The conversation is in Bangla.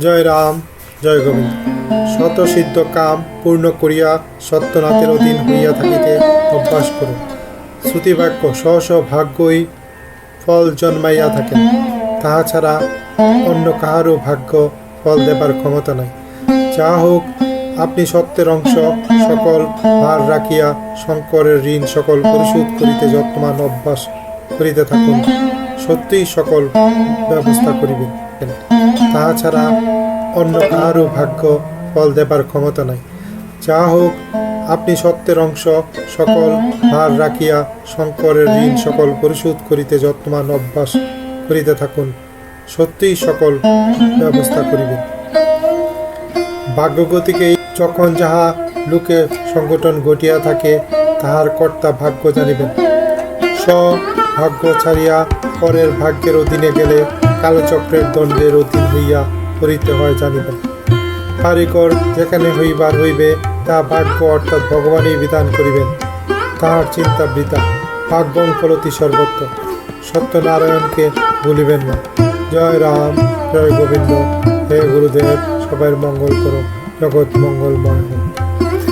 জয় রাম, জয় গোবিন্দ। শত সিদ্ধ কাম পূর্ণ করিয়া সত্যনাথের অধীন হইয়া থাকিতে অভ্যাস করুন। শ্রুতিবাক্য স্ব স্ব ভাগ্যই ফল জন্মাইয়া থাকেন তাহা ছাড়া অন্য কাহারও ভাগ্য ফল দেবার ক্ষমতা নাই। যা হোক, আপনি সত্যের অংশ, সকল ভার রাখিয়া শঙ্করের ঋণ, সকল পরিশোধ করিতে যত্নমান অভ্যাস করিতে থাকুন। সত্যিই সকল ব্যবস্থা করিবেন। তাহা ছাড়া অন্য কাহারও ভাগ্য ফল দেবার ক্ষমতা নাই। যা হোক, আপনি সত্যের অংশ, সকল ভার রাখিয়া শঙ্করের ঋণ সকল পরিশোধ করিতে যত্নমান অভ্যাস করিতে থাকুন। সত্যিই সকল ব্যবস্থা করিবেন। ভাগ্যগতিকে যখন যাহা লোকে সংগঠন ঘটিয়া থাকে, তাহার কর্তা ভাগ্য জানিবেন। স্ব ভাগ্য ছাড়িয়া পরের ভাগ্যের অধীনে গেলে কালচক্রের দণ্ডের অধীন হইয়া করিতে হয় জানিবেন কারিকর যেখানে হইবার হইবে, তা ভাগ্য অর্থাৎ ভগবানই বিধান করিবেন। তাহার চিন্তা বৃথা, ভাগ্যং ফলতি সর্বত্র। সত্যনারায়ণকে ভুলিবেন না। জয় রাম, জয় গোবিন্দ। হে গুরুদেব সবাই মঙ্গল করো, জগৎ মঙ্গলময় হোক।